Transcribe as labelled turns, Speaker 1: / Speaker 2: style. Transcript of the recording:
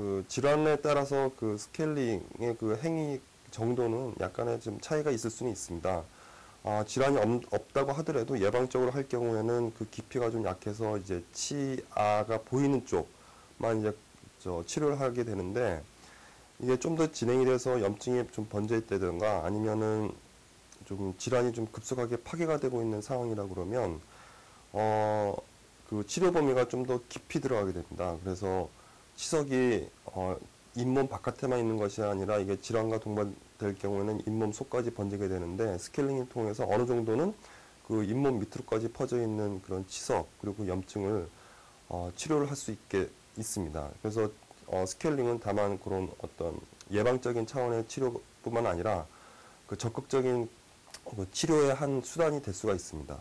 Speaker 1: 그 질환에 따라서 그 스케일링의 그 행위 정도는 약간의 좀 차이가 있을 수는 있습니다. 아, 질환이 없, 없다고 하더라도 예방적으로 할 경우에는 그 깊이가 좀 약해서 이제 치아가 보이는 쪽만 이제 저 치료를 하게 되는데 이게 좀 더 진행이 돼서 염증이 좀 번져 있다든가 아니면은 좀 질환이 좀 급속하게 파괴가 되고 있는 상황이라 그러면 어 그 치료 범위가 좀 더 깊이 들어가게 됩니다. 그래서 치석이 어 잇몸 바깥에만 있는 것이 아니라 이게 질환과 동반될 경우에는 잇몸 속까지 번지게 되는데 스케일링을 통해서 어느 정도는 그 잇몸 밑으로까지 퍼져 있는 그런 치석 그리고 염증을 어, 치료를 할 수 있게 있습니다. 그래서 어, 스케일링은 다만 그런 어떤 예방적인 차원의 치료뿐만 아니라 그 적극적인 그 치료의 한 수단이 될 수가 있습니다.